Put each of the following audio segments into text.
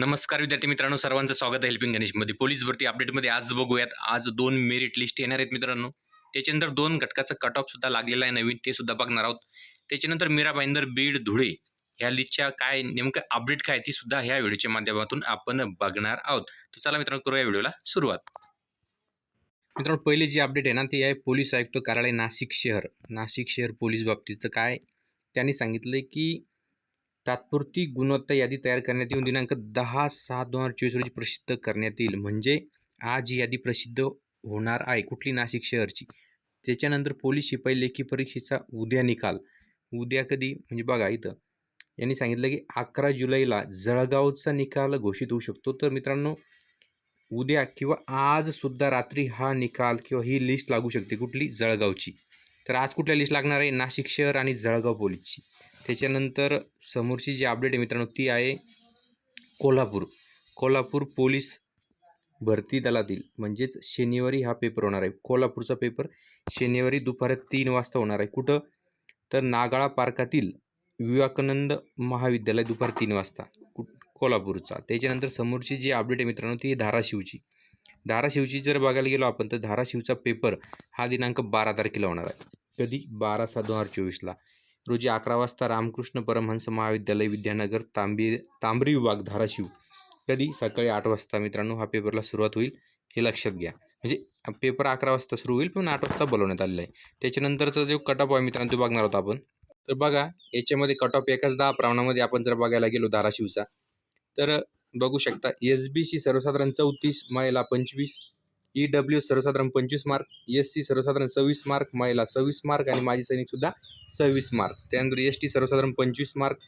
नमस्कार विद्यार्थी मित्रांनो सर्वांचं स्वागत आहे हेल्पिंग गणेशमध्ये पोलीस भरती अपडेटमध्ये आज बघूयात. आज दोन मेरिट लिस्ट येणार आहेत मित्रांनो. त्याच्यानंतर दोन घटकाचं कट ऑफ सुद्धा लागलेलं आहे नवीन ते सुद्धा बघणार आहोत. त्याच्यानंतर मीरा भाईंदर बीड धुळे ह्या लिस्टच्या काय नेमकं अपडेट काय ती सुद्धा ह्या व्हिडिओच्या माध्यमातून आपण बघणार आहोत. तर चला मित्रांनो करूया व्हिडिओला सुरुवात. मित्रांनो पहिली जी अपडेट आहे ना ती आहे पोलीस आयुक्त कार्यालय नाशिक शहर. नाशिक शहर पोलीस बाबतीचं काय? त्यांनी सांगितलं की तात्पुरती गुणवत्ता यादी तयार करण्यात येऊन दिनांक दहा सहा दोन हजार चोवीस रोजी प्रसिद्ध करण्यात येईल. म्हणजे आज ही यादी प्रसिद्ध होणार आहे. कुठली? नाशिक शहरची. त्याच्यानंतर पोलीस शिपाई लेखी परीक्षेचा उद्या निकाल. उद्या कधी? म्हणजे बघा इथं. यांनी सांगितलं की अकरा जुलैला जळगावचा निकाल घोषित होऊ शकतो. तर मित्रांनो उद्या किंवा आजसुद्धा रात्री हा निकाल किंवा ही लिस्ट लागू शकते. कुठली? जळगावची. तर आज कुठल्या लिस्ट लागणार आहे? नाशिक शहर आणि जळगाव पोलीसची. त्याच्यानंतर समोरची जी अपडेट आहे मित्रांनो ती आहे कोल्हापूर. कोल्हापूर पोलीस भरती दलातील म्हणजेच शनिवारी हा पेपर होणार आहे. कोल्हापूरचा पेपर शनिवारी दुपारी तीन वाजता होणार आहे. कुठं? तर नागाळा पार्कातील विवेकानंद महाविद्यालय दुपारी तीन वाजता कु कोल्हापूरचा. त्याच्यानंतर समोरची जी अपडेट आहे मित्रांनो ती धाराशिवची. धाराशिवची जर बघायला गेलो आपण तर धाराशिवचा पेपर हा दिनांक बारा तारखेला होणार आहे. कधी? बारा सात दोन हजार चोवीसला. रोजी अकरा वाजता रामकृष्ण परमहंस महाविद्यालय विद्यानगर तांबी तांबरी विभाग धाराशिव. कधी? सकाळी आठ वाजता. मित्रांनो हा पेपरला सुरुवात होईल हे लक्षात घ्या. म्हणजे पेपर अकरा वाजता सुरू होईल पण आठ वाजता बोलवण्यात आलेला आहे. त्याच्यानंतरचा जो कट ऑफ आहे मित्रांनो तो बघणार आहोत आपण. तर बघा याच्यामध्ये कट ऑफ एकाच दहा प्रमाणामध्ये आपण जर बघायला गेलो धाराशिवचा तर बघू शकता एस बी सी सर्वसाधारण चौतीस महिला पंचवीस ई डब्ल्यू सर्वसाधारण पंचवीस मार्क एस सी सर्वसाधारण सव्वीस मार्क महिला सव्वीस मार्क आणि माजी सैनिकसुद्धा सव्वीस मार्क. त्यानंतर एस टी सर्वसाधारण पंचवीस मार्क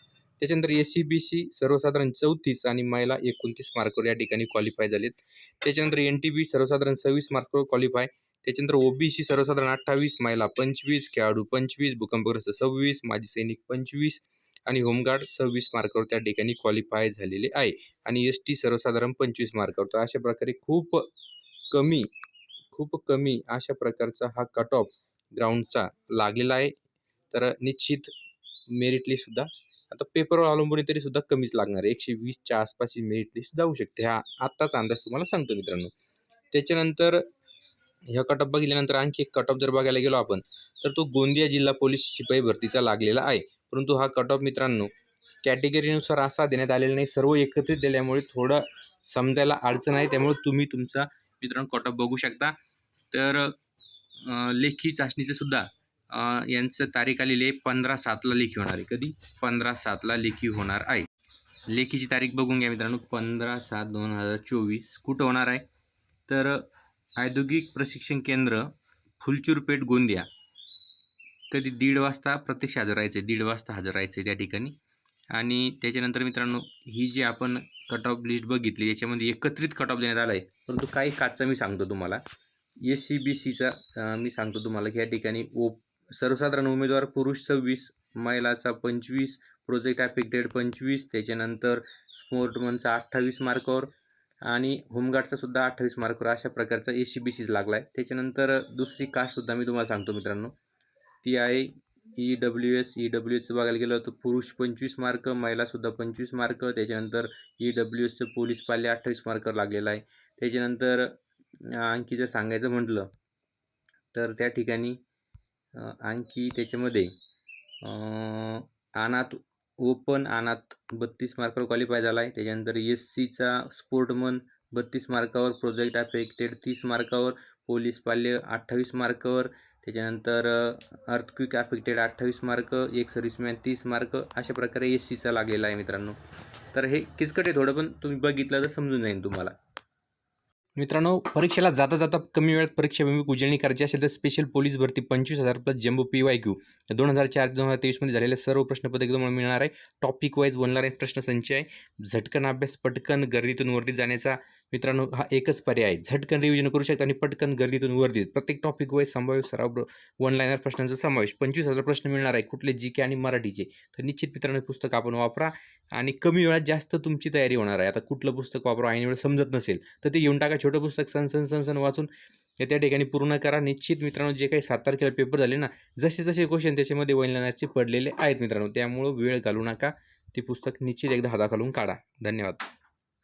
त्याच्यानंतर एस सी बी सी सर्वसाधारण चौतीस आणि महिला एकोणतीस मार्कवर या ठिकाणी क्वालिफाय झालेत. त्याच्यानंतर एन टी बी सर्वसाधारण सव्वीस मार्कवर क्वालिफाय त्याच्यानंतर ओ बी सी सर्वसाधारण अठ्ठावीस महिला पंचवीस खेळाडू पंचवीस भूकंपग्रस्त सव्वीस माजी सैनिक पंचवीस आणि होमगार्ड सव्वीस मार्कावर त्या ठिकाणी क्वालिफाय झालेले आहे. आणि एस टी सर्वसाधारण पंचवीस मार्कावर. तर अशा प्रकारे खूप कमी खूप कमी अशा प्रकारचा हा कट ऑफ ग्राउंडचा लागलेला आहे. तर निश्चित मेरिट लिस्टसुद्धा आता पेपरवर अवलंबून तरी तरीसुद्धा कमीच लागणार आहे. एकशे वीसच्या आसपास ही मेरिट लिस्ट जाऊ शकते. हा आत्ताचा अंदाज तुम्हाला सांगतो मित्रांनो. त्याच्यानंतर ह्या कट ऑफ बघितल्यानंतर आणखी एक कट ऑफ जर बघायला गेलो आपण तर तो गोंदिया जिल्हा पोलीस शिपाई भरतीचा लागलेला आहे. परंतु हा कट ऑफ मित्रांनो कॅटेगरीनुसार असा देण्यात आलेला नाही. सर्व एकत्रित दिल्यामुळे थोडं समजायला अडचण आहे. त्यामुळे तुम्ही तुमचा मित्रांनो कट ऑफ बघू शकता. तर लेखी चाचणीचे सुद्धा यांचं तारीख आलेली आहे पंधरा सातला लेखी होणार आहे. कधी? पंधरा सातला लेखी होणार आहे. लेखीची तारीख बघून घ्या मित्रांनो. पंधरा सात दोन हजार चोवीस. कुठं होणार आहे? तर औद्योगिक प्रशिक्षण केंद्र फुलचूरपेठ गोंदिया. कधी? दीड वाजता प्रत्यक्ष हजर राहायचं आहे दीड वाजता हजर राहायचं आहे त्या ठिकाणी. आणि त्याच्यानंतर मित्रांनो ही जी आपण कट ऑफ लिस्ट बघितली याच्यामध्ये एकत्रित कट ऑफ देण्यात आला आहे परंतु काही काचचा मी सांगतो तुम्हाला. एस सी बी सीचा मी सांगतो तुम्हाला की या ठिकाणी ओ सर्वसाधारण उमेदवार पुरुष सव्वीस महिलाचा पंचवीस प्रोजेक्ट अफेक्टेड पंचवीस त्याच्यानंतर स्पोर्टमनचा अठ्ठावीस मार्कावर आणि होमगार्डचा सुद्धा अठ्ठावीस मार्कावर अशा प्रकारचा ए सी बी सीज लागला आहे त्याच्यानंतर दुसरी कास्टसुद्धा मी तुम्हाला सांगतो मित्रांनो. ती आहे E W S E W एसचं बघायला गेलं तर पुरुष पंचवीस मार्क महिलासुद्धा पंचवीस मार्क. त्याच्यानंतर ई डब्ल्यू एसचं पोलीस पाल्य अठ्ठावीस मार्कर लागलेला आहे. त्याच्यानंतर आणखी जर सांगायचं म्हटलं तर त्या ठिकाणी आणखी त्याच्यामध्ये अनाथ ओपन अनाथ बत्तीस मार्कावर क्वालिफाय झाला आहे त्याच्यानंतर एस सीचा स्पोर्टमन बत्तीस मार्कावर प्रोजेक्ट अफेक्टेड तीस मार्कावर पोलीस पाल्य अठ्ठावीस मार्कावर त्याच्यानंतर अर्थक्विक अफेक्टेड अठ्ठावीस मार्क एक सर्व्हिसमॅन तीस मार्क अशा प्रकारे एस सीचा लागलेला आहे मित्रांनो. तर हे किचकट आहे थोडं पण तुम्ही बघितलं तर समजून जाईल तुम्हाला. मित्रांनो परीक्षेला जाता जाता कमी वेळात परीक्षा भूमिक उजळणी करायची असेल तर स्पेशल पोलीस भरती पंचवीस हजार plus jumbo P Y Q दोन हजार चार दोन हजार तेवीसमध्ये झालेल्या सर्व प्रश्नपत्र तुम्हाला मिळणार आहे. टॉपिक वाईज बनणार आहे प्रश्नसंच आहे. झटकन अभ्यास पटकन गर्दीतून वरती जाण्याचा मित्रांनो हा एकच पर्याय आहे. झटकन रिव्हिजन करू शकता आणि पटकन गर्दीतून वरती प्रत्येक टॉपिक वाईज संभाव्य सराव वन लाईनर प्रश्नांचा समावेश. पंचवीस हजार प्रश्न मिळणार आहे कुठले जी के आणि मराठीचे. तर निश्चित मित्रांनो पुस्तक आपण वापरा आणि कमी वेळात जास्त तुमची तयारी होणार आहे. आता कुठलं पुस्तक वापरा ऐन वेळ समजत नसेल तर ते येऊन टाका. छोटं पुस्तक सन सन सन सन वाचून त्या ठिकाणी पूर्ण करा. निश्चित मित्रांनो जे काही सात तारखेला पेपर झाले ना जसे जसे क्वेश्चन त्याच्यामध्ये वैलनाचे पडलेले आहेत मित्रांनो. त्यामुळं वेळ घालू नका. ते पुस्तक निश्चित एकदा हाताखालून काढा. धन्यवाद.